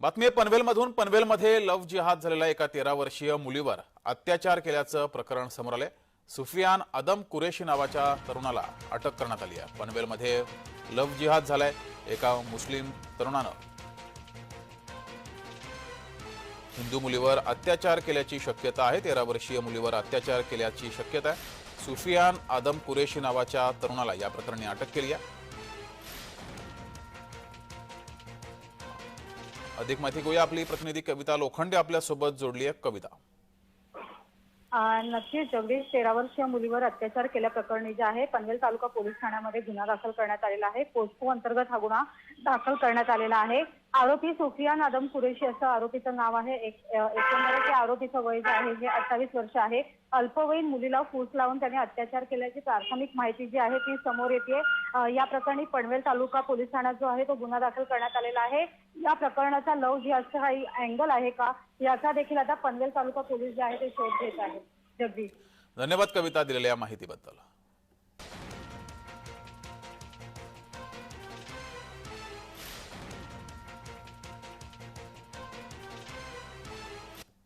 बातमी पनवेलमधून. पनवेलमध्ये लव्ह जिहाद झालेल्या एका तेरा वर्षीय मुलीवर अत्याचार केल्याचं प्रकरण समोर आले सुफियान अदम कुरेशी नावाच्या तरुणाला अटक करण्यात आली आहे. पनवेलमध्ये लव्ह जिहाद झालाय एका मुस्लिम तरुणानं. हिंदू मुलीवर अत्याचार केल्याची शक्यता आहे. तेरा वर्षीय मुलीवर अत्याचार केल्याची शक्यता आहे. सुफियान आदम कुरेशी नावाच्या तरुणाला या प्रकरणी अटक केली आहे. अधिक माहिती घेऊया आपली प्रतिनिधी कविता लोखंडे आपल्यासोबत जोडली आहे कविता. अ, नक्कीच. जगदीश तेरा वर्षीय मुलीवर अत्याचार केल्याप्रकरणी जे आहे पनवेल तालुका पोलीस ठाण्यामध्ये गुन्हा दाखल करण्यात आलेला आहे. पोस्को अंतर्गत हा गुन्हा दाखल करण्यात आलेला आहे. आरोपी सुफियान आदम कुरेशी असं आरोपीचं नाव आहे. एकंदरीत या आरोपीचं वय जे आहे हे अठ्ठावीस वर्ष आहे. अल्पवयीन मुलीला फूस लावून त्याने अत्याचार केल्याची प्राथमिक माहिती जी आहे ती समोर येते या प्रकरणी पनवेल तालुका पोलीस ठाण्यात जो आहे तो गुन्हा दाखल करण्यात आलेला आहे. या प्रकरणाचा लव जिहादचा काही अँगल आहे का? याचा देखील आता पनवेल तालुका पोलीस जे आहे ते शोध घेत आहेत. जगदीश. धन्यवाद कविता दिलेल्या माहितीबद्दल.